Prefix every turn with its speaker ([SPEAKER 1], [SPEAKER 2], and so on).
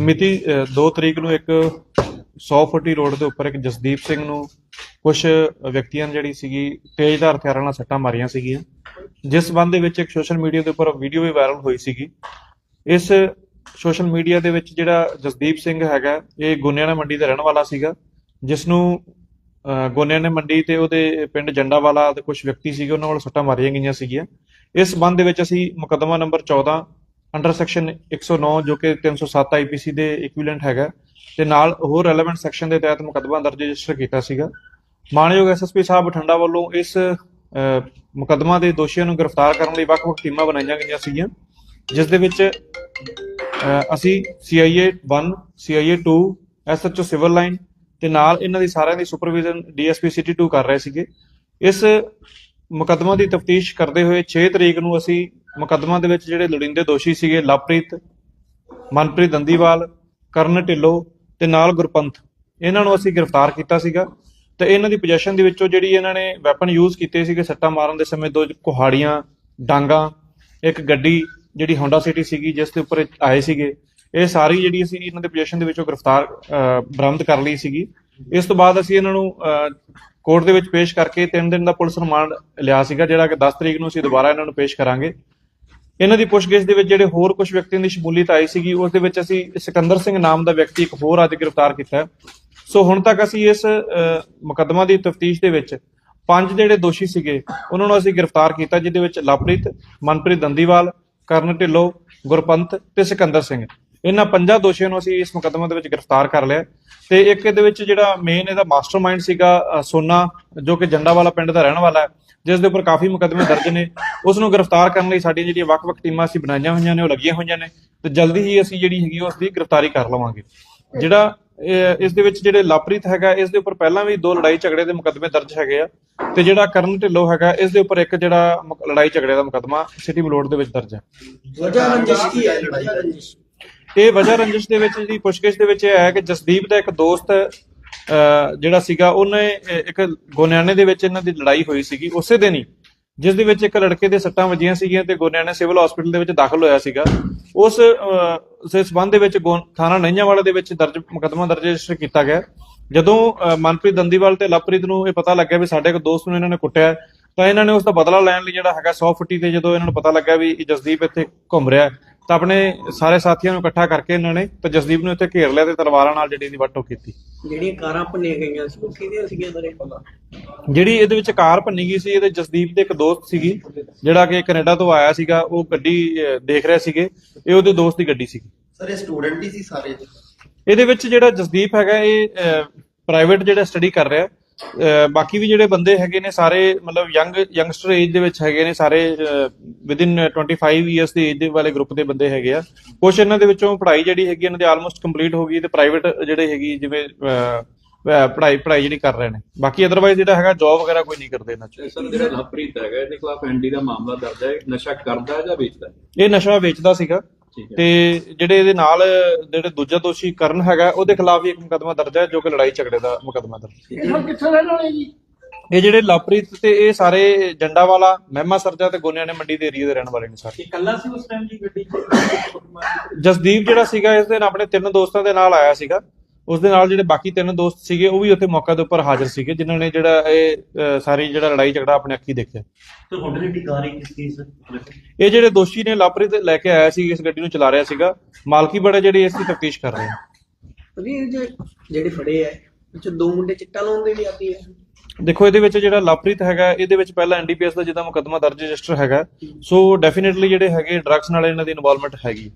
[SPEAKER 1] ਮਿਤੀ 2 ਤਰੀਕ ਨੂੰ ਇੱਕ 100 ਫੁੱਟੀ ਰੋਡ ਦੇ ਉੱਪਰ ਇੱਕ ਜਸਦੀਪ ਸਿੰਘ ਨੂੰ ਕੁਝ ਵਿਅਕਤੀਆਂ ਜਿਹੜੀ ਸੀਗੀ ਤੇਜ਼ਧਾਰ ਹਥਿਆਰਾਂ ਨਾਲ ਸੱਟਾਂ ਮਾਰੀਆਂ ਸੀਗੀਆਂ। ਜਿਸ ਸੰਬੰਧ ਦੇ ਵਿੱਚ ਇੱਕ ਸੋਸ਼ਲ ਮੀਡੀਆ ਦੇ ਉੱਪਰ ਵੀਡੀਓ ਵੀ ਵਾਇਰਲ ਹੋਈ ਸੀਗੀ। ਇਸ ਸੋਸ਼ਲ ਮੀਡੀਆ ਦੇ ਵਿੱਚ ਜਿਹੜਾ ਜਸਦੀਪ ਸਿੰਘ ਹੈਗਾ ਇਹ ਗੋਨਿਆਣਾ ਮੰਡੀ ਦਾ ਰਹਿਣ ਵਾਲਾ ਸੀਗਾ। ਜਿਸ ਨੂੰ ਅਹ, ਗੋਨਿਆਣਾ ਮੰਡੀ ਤੇ ਉਹਦੇ ਪਿੰਡ ਜੰਡਾਵਾਲਾ ਦੇ ਕੁਝ ਵਿਅਕਤੀ ਸੀਗੇ ਉਹਨਾਂ ਵੱਲੋਂ ਸੱਟਾਂ ਮਾਰੀਆਂ ਗਈਆਂ ਸੀਗੀਆਂ। ਇਸ ਸੰਬੰਧ ਦੇ ਵਿੱਚ ਅਸੀਂ ਮੁਕੱਦਮਾ ਨੰਬਰ 14 ਅੰਡਰ ਸੈਕਸ਼ਨ 109 ਜੋ ਕਿ 307 ਆਈਪੀਸੀ ਦੇ ਇਕੁਇਵਲੈਂਟ ਹੈਗਾ ਤੇ ਨਾਲ ਹੋਰ ਰੈਲੇਵੈਂਟ ਸੈਕਸ਼ਨ ਦੇ ਤਹਿਤ ਮੁਕੱਦਮਾ ਦਰਜ ਰਜਿਸਟਰ ਕੀਤਾ ਸੀਗਾ। ਮਾਨਯੋਗ ਐਸਐਸਪੀ ਸਾਹਿਬ ਬਠਿੰਡਾ ਵੱਲੋਂ ਇਸ ਮੁਕੱਦਮਾ ਦੇ ਦੋਸ਼ੀਆਂ ਨੂੰ ਗ੍ਰਿਫਤਾਰ ਕਰਨ ਲਈ ਵੱਖ-ਵੱਖ ਟੀਮਾਂ ਬਣਾਈਆਂ ਗਈਆਂ ਸੀਗੀਆਂ ਜਿਸ ਦੇ ਵਿੱਚ ਅਹ, ਅਸੀਂ CIA 1 CIA 2 SHO civil line ਤੇ ਨਾਲ ਇਹਨਾਂ ਦੀ ਸਾਰਿਆਂ ਦੀ ਸੁਪਰਵਿਜ਼ਨ ਡੀਐਸਪੀ ਸਿਟੀ 2 ਕਰ ਰਹੇ ਸੀਗੇ। ਇਸ ਮੁਕੱਦਮਾ ਦੀ ਤਫਤੀਸ਼ ਕਰਦੇ ਹੋਏ 6 ਤਰੀਕ ਨੂੰ ਅਸੀਂ ਮੁਕੱਦਮਾ ਦੇ ਵਿੱਚ ਜਿਹੜੇ ਲੋੜੀਂਦੇ ਦੋਸ਼ੀ ਸੀਗੇ ਲਵਪ੍ਰੀਤ ਮਨਪ੍ਰੀਤ ਦੰਦੀਵਾਲ ਕਰਨ ਢਿੱਲੋਂ ਤੇ ਨਾਲ ਗੁਰਪੰਥ ਇਹਨਾਂ ਨੂੰ ਅਸੀਂ ਗ੍ਰਿਫਤਾਰ ਕੀਤਾ ਸੀਗਾ ਤੇ ਇਹਨਾਂ ਦੀ ਪੋਜੀਸ਼ਨ ਦੇ ਵਿੱਚੋਂ ਜਿਹੜੀ ਇਹਨਾਂ ਨੇ ਵੈਪਨ ਯੂਜ਼ ਕੀਤੇ ਸੀਗੇ ਸੱਟਾਂ ਮਾਰਨ ਦੇ ਸਮੇਂ ਦੋ ਕੁਹਾੜੀਆਂ ਡਾਂਗਾ ਇੱਕ ਗੱਡੀ ਜਿਹੜੀ ਹੋਂਡਾ ਸਿਟੀ ਸੀਗੀ ਜਿਸ ਦੇ ਉੱਪਰ ਆਏ ਸੀਗੇ ਇਹ ਸਾਰੀ ਜਿਹੜੀ ਅਸੀਂ ਇਹਨਾਂ ਦੇ ਪੋਜੀਸ਼ਨ ਦੇ ਵਿੱਚੋਂ ਗ੍ਰਿਫਤਾਰ ਅਹ, ਬਰਾਮਦ ਕਰ ਲਈ ਸੀਗੀ। ਇਸ ਤੋਂ ਬਾਅਦ ਅਸੀਂ ਇਹਨਾਂ ਨੂੰ ਕੋਰਟ ਦੇ ਵਿੱਚ ਪੇਸ਼ ਕਰਕੇ 3 ਦਿਨ ਦਾ ਪੁਲਿਸ ਰਿਮਾਂਡ ਲਿਆ ਸੀਗਾ ਜਿਹੜਾ ਕਿ 10 ਤਰੀਕ ਨੂੰ ਅਸੀਂ ਦੁਬਾਰਾ ਇਹਨਾਂ ਨੂੰ ਪੇਸ਼ ਕਰਾਂਗੇ। ਇਹਨਾਂ ਦੀ ਪੁੱਛਗਿੱਛ ਦੇ ਵਿੱਚ ਜਿਹੜੇ ਹੋਰ ਕੁਝ ਵਿਅਕਤੀਆਂ ਦੀ ਸ਼ਮੂਲੀਅਤ ਆਈ ਸੀਗੀ ਉਸ ਦੇ ਵਿੱਚ ਅਸੀਂ ਸਿਕੰਦਰ ਸਿੰਘ ਨਾਮ ਦਾ ਵਿਅਕਤੀ ਇੱਕ ਹੋਰ ਅੱਜ ਗ੍ਰਿਫਤਾਰ ਕੀਤਾ ਸੋ ਹੁਣ ਤੱਕ ਅਸੀਂ ਇਸ ਅਹ, ਮੁਕੱਦਮਾ ਦੀ ਤਫਤੀਸ਼ ਦੇ ਵਿੱਚ ਪੰਜ ਜਿਹੜੇ ਦੋਸ਼ੀ ਸੀਗੇ ਉਹਨਾਂ ਨੂੰ ਅਸੀਂ ਗ੍ਰਿਫਤਾਰ ਕੀਤਾ ਜਿਹਦੇ ਵਿੱਚ ਲਵਪ੍ਰੀਤ ਮਨਪ੍ਰੀਤ ਦੰਦੀਵਾਲ ਕਰਨ ਢਿੱਲੋਂ ਗੁਰਪੰਤ ਤੇ ਸਿਕੰਦਰ ਸਿੰਘ। ਇਹਨਾਂ ਪੰਜਾਂ ਦੋਸ਼ੀਆਂ ਨੂੰ ਅਸੀਂ ਇਸ ਮੁਕੱਦਮੇ ਦੇ ਵਿੱਚ ਗ੍ਰਿਫਤਾਰ ਕਰ ਲਿਆ ਤੇ ਇੱਕ ਇਹਦੇ ਵਿੱਚ ਜਿਹੜਾ ਮੇਨ ਇਹਦਾ ਮਾਸਟਰਮਾਈਂਡ ਸੀਗਾ ਸੋਨਾ ਜੋ ਕਿ ਜੰਡਾਵਾਲਾ ਪਿੰਡ ਦਾ ਰਹਿਣ ਵਾਲਾ ਹੈ ਜਿਸ ਦੇ ਉੱਪਰ ਕਾਫੀ ਮੁਕੱਦਮੇ ਦਰਜ ਨੇ। ਉਸ ਨੂੰ ਗ੍ਰਿਫਤਾਰ ਕਰਨ ਲਈ ਸਾਡੀਆਂ ਜਿਹੜੀਆਂ ਵੱਖ-ਵੱਖ ਟੀਮਾਂ ਅਸੀਂ ਬਣਾਈਆਂ ਹੋਈਆਂ ਨੇ ਉਹ ਲੱਗੀਆਂ ਹੋਈਆਂ ਨੇ ਤੇ ਜਲਦੀ ਹੀ ਅਸੀਂ ਜਿਹੜੀ ਹੈਗੀ ਉਸ ਦੀ ਗ੍ਰਿਫਤਾਰੀ ਕਰ ਲਵਾਂਗੇ। ਜਿਹੜਾ ਇਸ ਦੇ ਵਿੱਚ ਜਿਹੜੇ ਲਾਪ੍ਰੀਤ ਹੈਗਾ ਇਸ ਦੇ ਉੱਪਰ ਪਹਿਲਾਂ ਵੀ ਦੋ ਲੜਾਈ ਝਗੜੇ ਦੇ ਮੁਕੱਦਮੇ ਦਰਜ ਹੈਗੇ ਆ ਤੇ ਜਿਹੜਾ ਕਰਨ ਢਿੱਲੋਂ ਹੈਗਾ ਇਸ ਦੇ ਉੱਪਰ ਇੱਕ ਜਿਹੜਾ ਲੜਾਈ ਝਗੜੇ ਦਾ ਮੁਕੱਦਮਾ ਸਿਟੀ ਬਲੋਡ ਦੇ ਵਿੱਚ ਦਰਜ ਹੈ।
[SPEAKER 2] ਵਜ੍ਹਾ ਰੰਜਿਸ਼ ਕੀ ਹੈ? ਲੜਾਈ
[SPEAKER 1] ਇਹ ਵਜ੍ਹਾ ਰੰਜਿਸ਼ ਦੇ ਵਿੱਚ ਜਿਹੜੀ ਪੁੱਛਗਿੱਛ ਦੇ ਵਿੱਚ ਇਹ ਹੈ ਕਿ ਜਸਦੀਪ ਦਾ ਇੱਕ ਦੋਸਤ ਜਿਹੜਾ ਸੀਗਾ ਉਹਨੇ ਇੱਕ ਗੋਨਿਆਣੇ ਦੇ ਵਿੱਚ ਇਹਨਾਂ ਦੀ ਲੜਾਈ ਹੋਈ ਸੀਗੀ ਉਸੇ ਦਿਨ ਹੀ ਜਿਸ ਦੇ ਵਿੱਚ ਇੱਕ ਲੜਕੇ ਦੇ ਸੱਟਾਂ ਵੱਜੀਆਂ ਸੀਗੀਆਂ ਤੇ ਗੋਨਿਆਣਾ ਸਿਵਲ ਹਸਪੀਟਲ ਦੇ ਵਿੱਚ ਦਾਖਲ ਹੋਇਆ ਸੀਗਾ। ਉਸ ਅਹ, ਸਬੰਧ ਦੇ ਵਿੱਚ ਗੋ- ਥਾਣਾ ਨਈਆਂਵਾਲਾ ਦੇ ਵਿੱਚ ਦਰਜ ਮੁਕੱਦਮਾ ਦਰਜ ਰਜਿਸਟਰ ਕੀਤਾ ਗਿਆ। ਜਦੋਂ ਅਹ, ਮਨਪ੍ਰੀਤ ਦੰਦੀਵਾਲ ਤੇ ਲਵਪ੍ਰੀਤ ਨੂੰ ਇਹ ਪਤਾ ਲੱਗਿਆ ਵੀ ਸਾਡੇ ਇੱਕ ਦੋਸਤ ਨੂੰ ਇਹਨਾਂ ਨੇ ਕੁੱਟਿਆ ਤਾਂ ਇਹਨਾਂ ਨੇ ਉਸ ਦਾ ਬਦਲਾ ਲੈਣ ਲਈ ਜਿਹੜਾ ਹੈਗਾ 100 ਫੁੱਟੀ ਤੇ ਜਦੋਂ ਇਹਨਾਂ ਨੂੰ ਪਤਾ ਲੱਗਾ ਵੀ ਜਸਦੀਪ ਇੱਥੇ ਘੁੰਮ ਰਿਹਾ ਤਾਂ ਆਪਣੇ ਸਾਰੇ ਸਾਥੀਆਂ ਨੂੰ ਇਕੱਠਾ ਕਰਕੇ ਇਹਨਾਂ ਨੇ ਤੇ ਜਸਦੀਪ ਨੂੰ ਇੱਥੇ ਘੇਰ ਲਿਆ ਤੇ ਤਲਵਾਰਾਂ ਨਾਲ ਜਿਹੜੀ ਦੀ ਵਰਤੋਂ ਕੀਤੀ।
[SPEAKER 2] ਜਿਹੜੀਆਂ ਕਾਰਾਂ ਭੰਨੀਆਂ ਗਈਆਂ ਸੀ ਉਹ ਕਿਹਦੀਆਂ ਸੀਗੀਆਂ ਇਹ ਪਤਾ?
[SPEAKER 1] ਜਿਹੜੀ ਇਹਦੇ ਵਿੱਚ ਕਾਰ ਭੰਨੀ ਗਈ ਸੀ ਇਹਦੇ ਜਸਦੀਪ ਦੇ ਇੱਕ ਦੋਸਤ ਸੀਗੀ ਜਿਹੜਾ ਕਿ ਕੈਨੇਡਾ ਤੋਂ ਆਇਆ ਸੀਗਾ ਉਹ ਗੱਡੀ ਦੇਖ ਰਿਹਾ ਸੀਗੇ ਇਹ ਉਹਦੇ ਦੋਸਤ ਦੀ ਗੱਡੀ ਸੀਗੀ।
[SPEAKER 3] ਸਰ ਇਹ ਸਟੂਡੈਂਟ ਹੀ ਸੀ ਸਾਰੇ?
[SPEAKER 1] ਇਹਦੇ ਵਿੱਚ ਜਿਹੜਾ ਜਸਦੀਪ ਹੈਗਾ ਇਹ ਪ੍ਰਾਈਵੇਟ ਜਿਹੜਾ ਸਟੱਡੀ ਕਰ ਰਿਹਾ ਬਾਕੀ ਵੀ ਜਿਹੜੇ ਬੰਦੇ ਹੈਗੇ ਨੇ ਸਾਰੇ ਮਤਲਬ ਯੰਗ ਯੰਗਸਟਰ ਏਜ ਦੇ ਵਿੱਚ ਹੈਗੇ ਨੇ ਸਾਰੇ ਵਿਦਿਨ 25 ਇਅਰਸ ਦੀ ਏਜ ਦੇ ਵਾਲੇ ਗਰੁੱਪ ਦੇ ਬੰਦੇ ਹੈਗੇ ਆ। ਕੁਝ ਇਹਨਾਂ ਦੇ ਵਿੱਚੋਂ ਪੜ੍ਹਾਈ ਜਿਹੜੀ ਹੈਗੀ ਇਹਨਾਂ ਦੀ ਆਲਮੋਸਟ ਕੰਪਲੀਟ ਹੋ ਗਈ ਤੇ ਪ੍ਰਾਈਵੇਟ ਜਿਹੜੇ ਹੈਗੀ ਜਿਵੇਂ ਪੜ੍ਹਾਈ ਪੜ੍ਹਾਈ ਜਿਹੜੀ ਕਰ ਰਹੇ ਨੇ। ਬਾਕੀ ਅਦਰਵਾਈਜ਼ ਜਿਹੜਾ ਹੈਗਾ ਜੌਬ ਵਗੈਰਾ ਕੋਈ ਨਹੀਂ ਕਰਦੇ ਇਹਨਾਂ ਚ।
[SPEAKER 4] ਸਰ ਜਿਹੜਾ ਲਵਪ੍ਰੀਤ ਹੈਗਾ ਇਹਦੇ ਖਿਲਾਫ ਐਨਡੀ ਦਾ ਮਾਮਲਾ ਦਰਜ ਹੈ ਨਸ਼ਾ ਕਰਦਾ ਹੈ ਜਾਂ ਵੇਚਦਾ
[SPEAKER 1] ਇਹ ਨਸ਼ਾ ਵੇਚਦਾ ਸੀਗਾ। ਤੇ ਜਿਹੜੇ ਇਹਦੇ ਨਾਲ ਜਿਹੜੇ ਦੂਜਾ ਦੋਸ਼ੀ ਕਰਨ ਹੈਗਾ ਉਹਦੇ ਖਿਲਾਫ ਵੀ ਇੱਕ ਮੁਕੱਦਮਾ ਦਰਜ ਹੈ ਜੋ ਕਿ ਲੜਾਈ ਝਗੜੇ ਦਾ ਮੁਕੱਦਮਾ ਦਰਜ ਹੈ।
[SPEAKER 2] ਇਹ ਸਰ ਕਿੱਥੇ ਰਹਿਣ ਵਾਲੇ ਜੀ?
[SPEAKER 1] ਇਹ ਜਿਹੜੇ ਲਵਪ੍ਰੀਤ ਤੇ ਇਹ ਸਾਰੇ ਜੰਡਾਵਾਲਾ ਮਹਿਮਾ ਸਰਜਾ ਤੇ ਗੋਨਿਆਣੇ ਮੰਡੀ ਦੇ ਏਰੀਆ ਦੇ ਰਹਿਣ ਵਾਲੇ ਨੇ ਸਾਰੇ।
[SPEAKER 2] ਇਕੱਲਾ ਸੀ ਉਸ ਟਾਈਮ ਜੀ ਗੱਡੀ
[SPEAKER 1] ਜਸਦੀਪ ਜਿਹੜਾ ਸੀਗਾ ਇਸ ਦਿਨ ਆਪਣੇ ਤਿੰਨ ਦੋਸਤਾਂ ਦੇ ਨਾਲ ਆਇਆ ਸੀਗਾ। ਉਸ ਦੇ ਨਾਲ ਜਿਹੜੇ ਬਾਕੀ ਤਿੰਨ ਦੋਸਤ ਸੀਗੇ ਉਹ ਵੀ ਉੱਥੇ ਮੌਕੇ ਦੇ ਉੱਪਰ ਹਾਜ਼ਰ ਸੀਗੇ ਜਿਨ੍ਹਾਂ ਨੇ ਜਿਹੜਾ ਇਹ ਸਾਰੀ ਜਿਹੜਾ ਲੜਾਈ ਝਗੜਾ ਆਪਣੇ ਅੱਖੀ ਦੇਖਿਆ।
[SPEAKER 5] ਤੇ ਤੁਹਾਡੇ ਦੀ ਕਾਰ ਕਿਸ ਚੀਜ਼
[SPEAKER 1] ਇਹ ਜਿਹੜੇ ਦੋਸ਼ੀ ਨੇ ਲਵਪ੍ਰੀਤ ਲੈ ਕੇ ਆਇਆ ਸੀ ਇਸ ਗੱਡੀ ਨੂੰ ਚਲਾ ਰਿਹਾ ਸੀਗਾ। ਮਾਲਕੀ ਬੜਾ ਜਿਹੜੇ ਇਸ ਦੀ ਤਫਤੀਸ਼ ਕਰ ਰਹੇ ਆ
[SPEAKER 2] ਵੀ ਇਹ ਜੇ ਜਿਹੜੇ ਫੜੇ ਆ ਵਿੱਚ ਦੋ ਮੁੰਡੇ ਚਿੱਟਾ ਲਾਉਣ ਦੇ ਵੀ ਆਦੀ ਹੈ
[SPEAKER 1] ਦੇਖੋ ਇਹਦੇ ਵਿੱਚ ਜਿਹੜਾ ਲਵਪ੍ਰੀਤ ਹੈਗਾ ਇਹਦੇ ਵਿੱਚ ਪਹਿਲਾਂ ਐਨਡੀਪੀਐਸ ਦਾ ਜਿੱਦਾਂ ਮੁਕੱਦਮਾ ਦਰਜ ਰਜਿਸਟਰ ਹੈਗਾ। ਸੋ ਡੈਫੀਨਿਟਲੀ ਜਿਹੜੇ ਹੈਗੇ ਡਰੱਗਸ ਨਾਲ ਇਹਨਾਂ ਦੀ ਇਨਵੋਲਵਮੈਂਟ ਹੈਗੀ।